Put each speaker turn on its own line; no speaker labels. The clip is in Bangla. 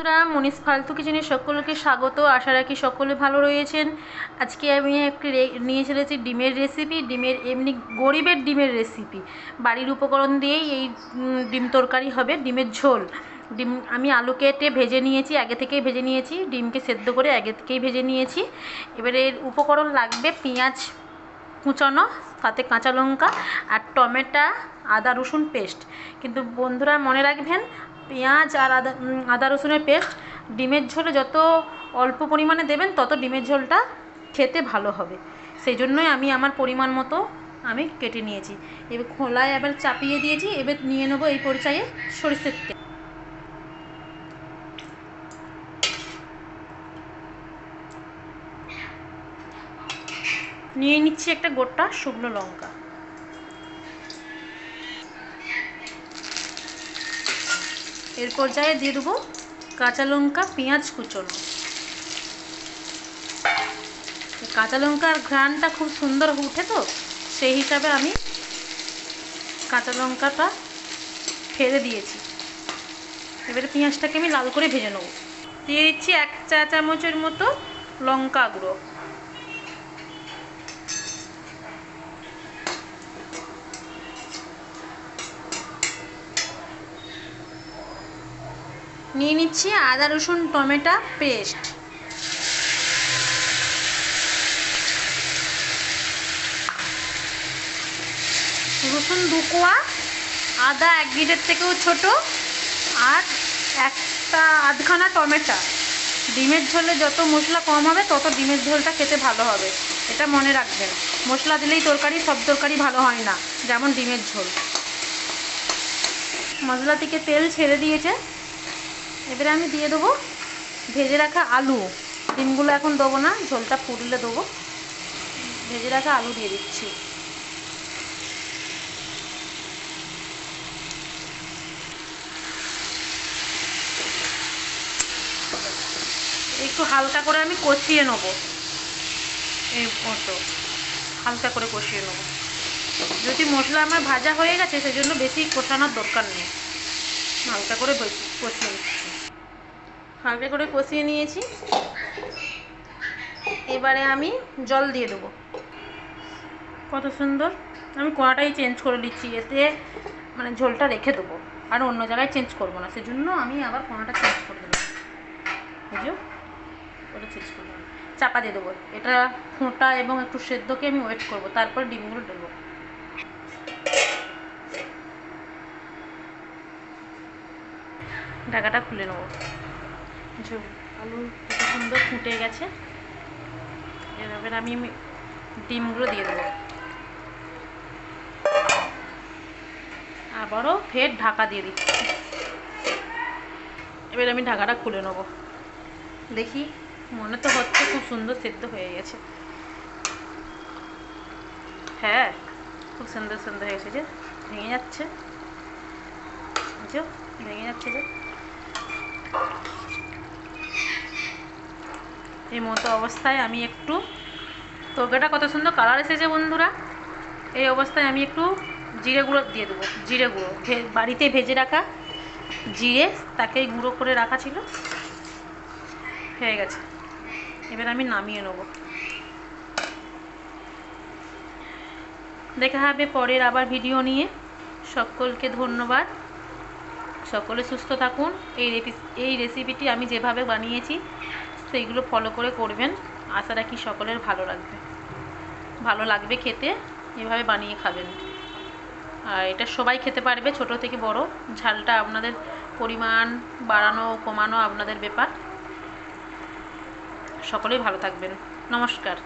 বন্ধুরা, মনীষ ফালতু কিচেনে সকলকে স্বাগত। আশা রাখি সকলে ভালো রয়েছেন। আজকে আমি একটি নিয়ে চলেছি ডিমের রেসিপি ডিমের এমনি গরিবের ডিমের রেসিপি বাড়ির উপকরণ দিয়েই এই ডিম তরকারি হবে, ডিমের ঝোল। ডিম আমি আলু কেটে ভেজে নিয়েছি, আগে থেকেই ভেজে নিয়েছি। ডিমকে সেদ্ধ করে আগে থেকেই ভেজে নিয়েছি। এবারে এর উপকরণ লাগবে পেঁয়াজ কুচানো, তাতে কাঁচা লঙ্কা আর টমেটো, আদা, রসুন পেস্ট। কিন্তু বন্ধুরা মনে রাখবেন পেঁয়াজ আর আদা আদা রসুনের পেস্ট। ডিমের ঝোলে যত অল্প পরিমাণে দেবেন, তত ডিমের ঝোলটা খেতে ভালো হবে। সেই জন্যই আমি আমার পরিমাণ মতো আমি কেটে নিয়েছি। এবার খোলায় এবার চাপিয়ে দিয়েছি। এবার নিয়ে নেব এই পরিচয়ে সরিষের তেল। নিয়ে নিচ্ছি একটা গোটা শুকনো লঙ্কা। এর পর্যায়ে দিয়ে দেবো কাঁচা লঙ্কা, পেঁয়াজ কুচোনো। কাঁচা লঙ্কার ঘ্রাণটা খুব সুন্দর উঠে তো, সেই হিসাবে আমি কাঁচা লঙ্কাটা ফেলে দিয়েছি। এবারে পেঁয়াজটাকে আমি লাল করে ভেজে নেব। দিয়ে দিচ্ছি এক চা চামচের মতো লঙ্কা গুঁড়ো। নিয়ে নিচ্ছি আদা, রসুন, টমেটো পেস্ট। রসুন দু কোয়া, আদা এক গিটের থেকেও ছোট, আর একটা আধখানা টমেটো। ডিমের ঝোলে যত মশলা কম হবে, তত ডিমের ঝোলটা খেতে ভালো হবে। এটা মনে রাখবেন। মশলা দিলেই তরকারি, সব তরকারি ভালো হয় না, যেমন ডিমের ঝোল। মশলা থেকে তেল ছেড়ে দিয়েছে। এবারে আমি দিয়ে দেবো ভেজে রাখা আলু। ডিমগুলো এখন দেবো না, ঝোলটা ফুটলে দেবো। ভেজে রাখা আলু দিয়ে দিচ্ছি। একটু হালকা করে আমি কষিয়ে নেব। এই মতো, হালকা করে কষিয়ে নেব। যদি মশলা আমার ভাজা হয়ে গেছে, সেজন্য বেশি কষানোর দরকার নেই। হালকা করে বেশি কষিয়ে নিচ্ছি। হালকা করে কষিয়ে নিয়েছি। এবারে আমি জল দিয়ে দেবো। কত সুন্দর। আমি কোয়াটাই চেঞ্জ করে দিচ্ছি এতে মানে ঝোলটা রেখে দেবো। আর অন্য জায়গায় চেঞ্জ করব না। সেজন্য আমি আবার কোনাটা চেঞ্জ করে দেবো। বুঝো ওটা চেঞ্জ করে দেবো। চাপা দিয়ে দেবো। এটা ফোঁটা এবং একটু সেদ্ধকে আমি ওয়েট করব। তারপর ডিমগুলো দেবো। ঢাকাটা খুলে নেব। আলু কত সুন্দর ফুটে গেছে। এবার আমি ডিমগুলো দিয়ে দেবো। আবারও ফের ঢাকা দিয়ে দিচ্ছি। এবার আমি ঢাকাটা খুলে নেব। দেখি, মনে তো হচ্ছে খুব সুন্দর সেদ্ধ হয়ে গেছে। হ্যাঁ খুব সুন্দর সুন্দর হয়ে গেছে যে, ভেঙে যাচ্ছে। ভেঙে যাচ্ছে যে। এই মতো অবস্থায় আমি একটু তরকারিটা কত সুন্দর কালার এসেছে বন্ধুরা। এই অবস্থায় আমি একটু জিরে গুঁড়ো দিয়ে দেবো, জিরে গুঁড়ো। বাড়িতে ভেজে রাখা জিরে তাকে গুঁড়ো করে রাখা ছিল। হয়ে গেছে। এবার আমি নামিয়ে নেব। দেখা হবে পরের আবার ভিডিও নিয়ে। সকলকে ধন্যবাদ। সকলে সুস্থ থাকুন। এই এই রেসিপিটি আমি যেভাবে বানিয়েছি, সেইগুলো ফলো করে করবেন। আশা রাখি সকলের ভালো লাগবে। ভালো লাগবে খেতে, এভাবে বানিয়ে খাবেন। আর এটা সবাই খেতে পারবে, ছোট থেকে বড়। ঝালটা আপনাদের পরিমাণ বাড়ানো, কমানো আপনাদের ব্যাপার। সকলেই ভালো থাকবেন। নমস্কার।